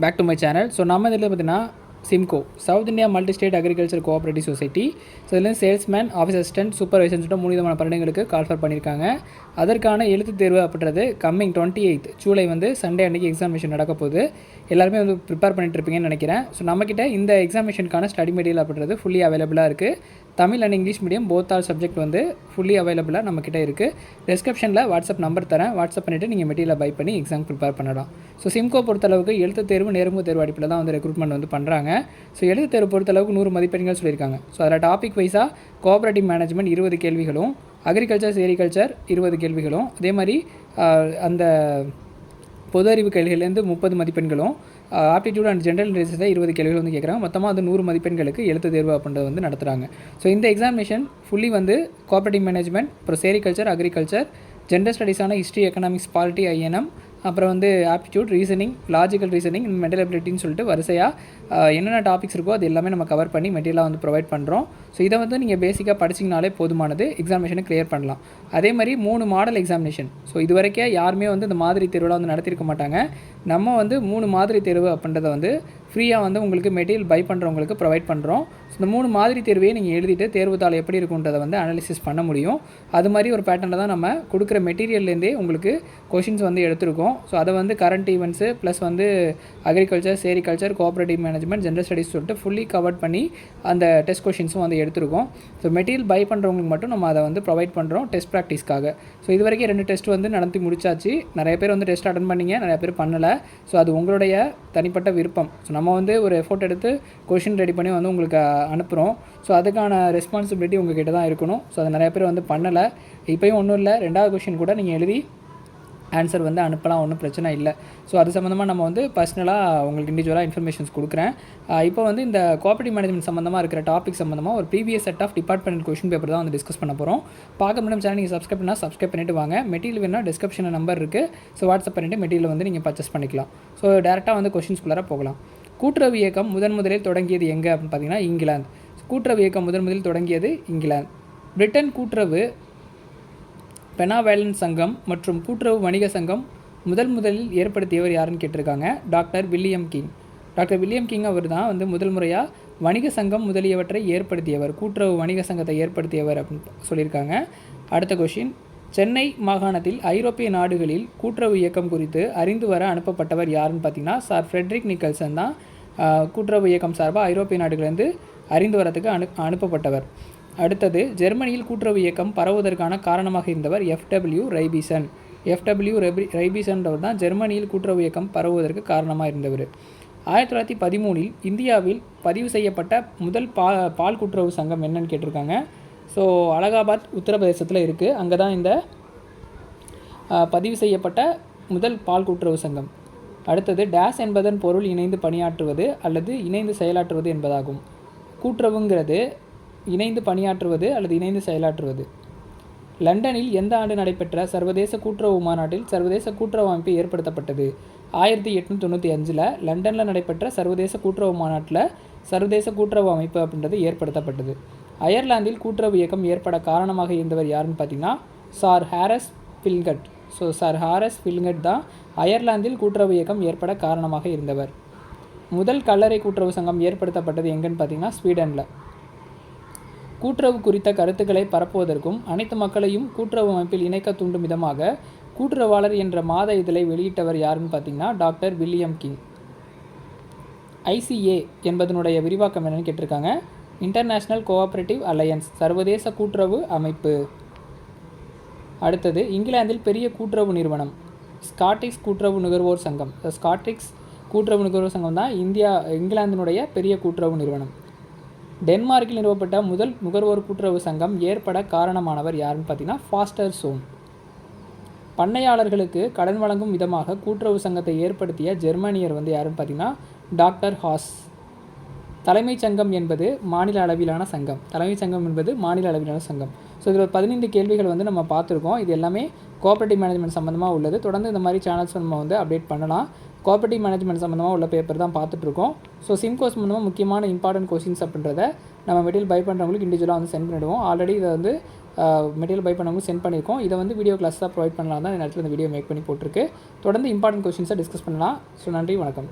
Back to my channel so நம்ம இதில் பார்த்தீங்கன்னா Simco south India multi state agriculture cooperative society so இதில் salesman office assistant supervisor சொல்லிட்டு மூணு விதமான பணிகளுக்கு கால்ஃபர் பண்ணியிருக்காங்க. அதற்கான எழுத்து தேர்வு அப்படின்றது கம்மிங் டுவெண்ட்டி எயித் ஜூலை வந்து சண்டே அன்றைக்கி எக்ஸாமினேஷன் நடக்க போகுது. எல்லாருமே வந்து ப்ரிப்பேர் பண்ணிட்டு இருப்பீங்கன்னு நினைக்கிறேன். ஸோ நம்மக்கிட்ட இந்த எக்ஸாமினேஷனுக்கான ஸ்டடி மெட்டீரியல் அப்படின்றது ஃபுல்லி அவைலபிளாக இருக்குது Tamil and English medium both all subject வந்து ஃபுல்லி அவைலபிளாக நம்மக்கிட்ட இருக்குது டிஸ்கிரிப்ஷனில் வாட்ஸ்அப் நம்பர் தரேன். வாட்ஸ்அப் பண்ணிவிட்டு நீங்கள் மெட்டீரியல் பை பண்ணி எக்ஸாம் ப்ரிப்பேர் பண்ணலாம். ஸோ சிம்கோ பொறுத்தளவுக்கு எழுத்து தேர்வு நேர்முக தேர்வு அடிப்படையில் தான் வந்து ரெக்ரூட்மெண்ட் வந்து பண்ணுறாங்க ஸோ எழுத்து தேர்வு பொறுத்தளவுக்கு நூறு மதிப்பெண்கள் சொல்லியிருக்காங்க. ஸோ அதில் டாபிக் வைஸாக கோஆபரேட்டிவ் மேனேஜ்மெண்ட் இருபது கேள்விகளும் அக்ரிகல்ச்சர் செரிகல்ச்சர் இருபது கேள்விகளும் அதே மாதிரி அந்த பொது அறிவு கேள்விகள்லேருந்து முப்பது மதிப்பெண்களும் ஆப்டிடியூட் அண்ட் ஜென்ரல் ரிசர்ச்சில் இருபது கேள்விகள் வந்து கேட்குறாங்க மொத்தமாக அது நூறு மதிப்பெண்களுக்கு எழுத்து தேர்வு அப்படின்றது வந்து நடத்துகிறாங்க ஸோ இந்த எக்ஸாமினேஷன் ஃபுல்லி வந்து கோஆபரேட்டிவ் மேனேஜ்மெண்ட் அப்புறம் செரிகல்ச்சர் அக்ரிகல்ச்சர் ஜென்ரல் ஸ்டடீஸான ஹிஸ்ட்ரி எக்கனாமிக்ஸ் பாலிட்டி ஐஎன்எம் அப்புறம் வந்து aptitude reasoning logical reasoning mental எபிலிட்டின்னு சொல்லிட்டு வரிசையாக என்னென்ன டாபிக்ஸ் இருக்கோ அது எல்லாமே நம்ம கவர் பண்ணி மெட்டீரியலாக வந்து ப்ரொவைட் பண்ணுறோம் ஸோ இதை வந்து நீங்கள் பேசிக்காக படிச்சிங்கனாலே போதுமானது. எக்ஸாமினேஷனை கிளியர் பண்ணலாம். அதே மாதிரி மூணு மாடல் எக்ஸாமினேஷன் ஸோ இது வரைக்கும் யாருமே வந்து இந்த மாதிரி திருவிழா வந்து நடத்தியிருக்க மாட்டாங்க. நம்ம வந்து மூணு மாதிரி தேர்வு அப்படின்றத வந்து ஃப்ரீயாக வந்து உங்களுக்கு மெட்டீரியல் பை பண்ணுறவங்களுக்கு ப்ரொவைட் பண்ணுறோம் ஸோ இந்த மூணு மாதிரி தேர்வையே நீங்கள் எழுதிட்டு தேர்வுத்தாள் எப்படி இருக்குன்றதை வந்து அனாலிசிஸ் பண்ண முடியும். அது மாதிரி ஒரு பேட்டர்னில் தான் நம்ம கொடுக்குற மெட்டீரியல்லேருந்தே உங்களுக்கு கொஷின்ஸ் வந்து எடுத்திருக்கோம். ஸோ அதை வந்து கரண்ட் ஈவெண்ட்ஸு ப்ளஸ் வந்து agriculture sericulture cooperative management general studies சொல்லிட்டு ஃபுல்லி கவர் பண்ணி அந்த டெஸ்ட் கொஷின்ஸும் வந்து எடுத்திருக்கோம். ஸோ மெட்டீரியல் பை பண்ணுறவங்களுக்கு மட்டும் நம்ம அதை வந்து ப்ரொவைட் பண்ணுறோம் டெஸ்ட் ப்ராக்டிஸ்க்காக ஸோ இது வரைக்கும் ரெண்டு டெஸ்ட் வந்து நடத்தி முடிச்சாச்சு. நிறைய பேர் வந்து டெஸ்ட் அட்டன் பண்ணீங்க நிறைய பேர் பண்ணலை. ஸோ அது உங்களுடைய தனிப்பட்ட விருப்பம். ஸோ நம்ம வந்து ஒரு எஃபோர்ட் எடுத்து கொஷின் ரெடி பண்ணி வந்து உங்களுக்கு அனுப்புகிறோம் ஸோ அதுக்கான ரெஸ்பான்சிபிலிட்டி உங்ககிட்ட தான் இருக்கணும். ஸோ அது நிறைய பேர் வந்து பண்ணலை. இப்போயும் ஒன்றும் இல்லை. ரெண்டாவது கொஷின் கூட நீங்கள் எழுதி ஆன்சர் வந்து அனுப்பலாம் ஒன்றும் பிரச்சனை இல்லை. ஸோ அது சம்மந்தமாக நம்ம வந்து பர்சனலாக உங்களுக்கு இண்டிவிஜுவலாக இன்ஃபர்மேஷன்ஸ் கொடுக்குறேன். இப்போ வந்து இந்த கோஆப்ரேட்டிவ் மேனேஜ்மெண்ட் சம்மந்தமாக இருக்கிற டாபிக் சம்மந்தமாக ஒரு previous set of department question paper தான் வந்து டிஸ்கஸ் பண்ண போகிறோம் பார்க்க முடியும் சேனல் நீங்கள் சப்ஸ்கிரைப் பண்ணால் சப்ஸ்கிரைப் பண்ணிட்டு வாங்க. மெட்டீரியல் வேணால் டிஸ்கிரிப்ஷனில் நம்பர் இருக்குது ஸோ வாட்ஸ்அப் பண்ணிவிட்டு மெட்டீரியல் வந்து நீங்கள் பர்ச்சேஸ் பண்ணிக்கலாம். ஸோ டேரெக்டாக வந்து கொஷின்ஸ்குள்ளார போகலாம். கூட்டுறவு இயக்கம் முதன் முதலில் தொடங்கியது எங்கே அப்படின்னு பார்த்தீங்கன்னா இங்கிலாந்து. கூட்டுறவு இயக்கம் முதன் முதலில் தொடங்கியது இங்கிலாந்து. பிரிட்டன் கூட்டுறவு பெனாவேலன் சங்கம் மற்றும் கூட்டுறவு வணிக சங்கம் முதல் முதலில் ஏற்படுத்தியவர் யாருன்னு கேட்டிருக்காங்க? Doctor William King. Doctor William King அவர் தான் வந்து முதல் முறையாக வணிக சங்கம் முதலியவற்றை ஏற்படுத்தியவர் கூட்டுறவு வணிக சங்கத்தை ஏற்படுத்தியவர் அப்படின்னு சொல்லியிருக்காங்க. அடுத்த கொஷின் சென்னை மாகாணத்தில் ஐரோப்பிய நாடுகளில் கூட்டுறவு இயக்கம் குறித்து அறிந்து வர அனுப்பப்பட்டவர் யாருன்னு பார்த்தீங்கன்னா சார் ஃப்ரெட்ரிக் நிக்கல்சன் தான். கூட்டுறவு இயக்கம் சார்பாக ஐரோப்பிய நாடுகளிலிருந்து அறிந்து வரத்துக்கு அனு அனுப்பப்பட்டவர். அடுத்தது ஜெர்மனியில் கூட்டுறவு இயக்கம் பரவுவதற்கான காரணமாக இருந்தவர் எஃப்டபிள்யூ ரைபிசன் எஃப்டபிள்யூ ரெபி ரைபிசன்றவர் தான் ஜெர்மனியில் கூட்டுறவு இயக்கம் பரவுவதற்கு காரணமாக இருந்தவர். ஆயிரத்தி தொள்ளாயிரத்தி பதிமூணில் இந்தியாவில் பதிவு செய்யப்பட்ட முதல் பா பால் கூட்டுறவு சங்கம் என்னன்னு கேட்டிருக்காங்க. ஸோ அலகாபாத் உத்தரப்பிரதேசத்தில் இருக்குது அங்கே தான் இந்த பதிவு செய்யப்பட்ட முதல் பால் கூட்டுறவு சங்கம். அடுத்தது டேஸ் என்பதன் பொருள் இணைந்து பணியாற்றுவது அல்லது இணைந்து செயலாற்றுவது என்பதாகும். கூட்டுறவுங்கிறது இணைந்து பணியாற்றுவது அல்லது இணைந்து செயலாற்றுவது. லண்டனில் எந்த ஆண்டு நடைபெற்ற சர்வதேச கூட்டுறவு மாநாட்டில் சர்வதேச கூட்டுறவு அமைப்பு ஏற்படுத்தப்பட்டது. ஆயிரத்தி எட்நூற்றி தொண்ணூற்றி அஞ்சில் லண்டனில் நடைபெற்ற சர்வதேச கூட்டுறவு மாநாட்டில் சர்வதேச கூட்டுறவு அமைப்பு அப்படின்றது ஏற்படுத்தப்பட்டது. அயர்லாந்தில் கூட்டுறவு இயக்கம் ஏற்பட காரணமாக இருந்தவர் யாருன்னு பார்த்தீங்கன்னா sir Horace Plunkett. So sir Horace Plunkett தான் அயர்லாந்தில் கூட்டுறவு இயக்கம் ஏற்பட காரணமாக இருந்தவர். முதல் கல்லறை கூட்டுறவு சங்கம் ஏற்படுத்தப்பட்டது எங்கன்னு பார்த்தீங்கன்னா ஸ்வீடனில். கூட்டுறவு குறித்த கருத்துக்களை பரப்புவதற்கும் அனைத்து மக்களையும் கூட்டுறவு அமைப்பில் இணைக்க தூண்டும் விதமாக கூட்டுறவாளர் என்ற மாத இதழை வெளியிட்டவர் யாருன்னு பார்த்தீங்கன்னா டாக்டர் வில்லியம் கிங். ஐசிஏ என்பதனுடைய விரிவாக்கம் என்னன்னு கேட்டிருக்காங்க. இன்டர்நேஷ்னல் கோஆப்ரேட்டிவ் அலையன்ஸ் சர்வதேச கூட்டுறவு அமைப்பு. அடுத்தது இங்கிலாந்தில் பெரிய கூட்டுறவு நிறுவனம் ஸ்காட்டிக்ஸ் கூட்டுறவு நுகர்வோர் சங்கம். ஸ்காட்டிக்ஸ் கூட்டுறவு நுகர்வோர் சங்கம் தான் இந்தியா இங்கிலாந்தினுடைய பெரிய கூட்டுறவு நிறுவனம். டென்மார்க்கில் நிறுவப்பட்ட முதல் நுகர்வோர் கூட்டுறவு சங்கம் ஏற்பட காரணமானவர் யாருன்னு பார்த்தீங்கன்னா ஃபாஸ்டர் சோன் பண்ணையாளர்களுக்கு கடன் வழங்கும் விதமாக கூட்டுறவு சங்கத்தை ஏற்படுத்திய ஜெர்மனியர் வந்து யாருன்னு பார்த்தீங்கன்னா டாக்டர் ஹாஸ். தலைமைச் சங்கம் என்பது மாநில அளவிலான சங்கம். தலைமைச் சங்கம் என்பது மாநில அளவிலான சங்கம். ஸோ இதில் ஒரு பதினைந்து கேள்விகள் வந்து நம்ம பார்த்துருக்கோம். இது எல்லாமே கோஆப்ரேட்டிவ் மேனேஜ்மெண்ட் சம்மந்தமாக உள்ளது. தொடர்ந்து இந்த மாதிரி சேனல்ஸ் நம்ம வந்து அப்டேட் பண்ணலாம். கோஆபரேட்டிவ் மேனேஜ்மெண்ட் சம்மந்தமாக உள்ள பேப்பர் தான் பார்த்துட்ருக்கோம். ஸோ சிம்கோ சம்மந்தமாக முக்கியமான இம்பார்ட்டன்ட் கொஸ்டின்ஸ் அப்படின்றத நம்ம மெட்டீரியல் பை பண்ணுறவங்களுக்கு இண்டிவிஜுவலாக வந்து சென்ட் பண்ணிடுவோம். ஆல்ரெடி இதை வந்து மெட்டீரியல் பை பண்ணவங்க சென்ட் பண்ணியிருக்கோம். இதை வந்து வீடியோ கிளாஸாக ப்ரொவைட் பண்ணலாம் தான் இந்த நேரத்தில் இந்த வீடியோ மேக் பண்ணி போட்டிருக்கு. தொடர்ந்து இம்பார்ட்டன்ட் கொஸ்டின்ஸை டிஸ்கஸ் பண்ணலாம். ஸோ நன்றி வணக்கம்.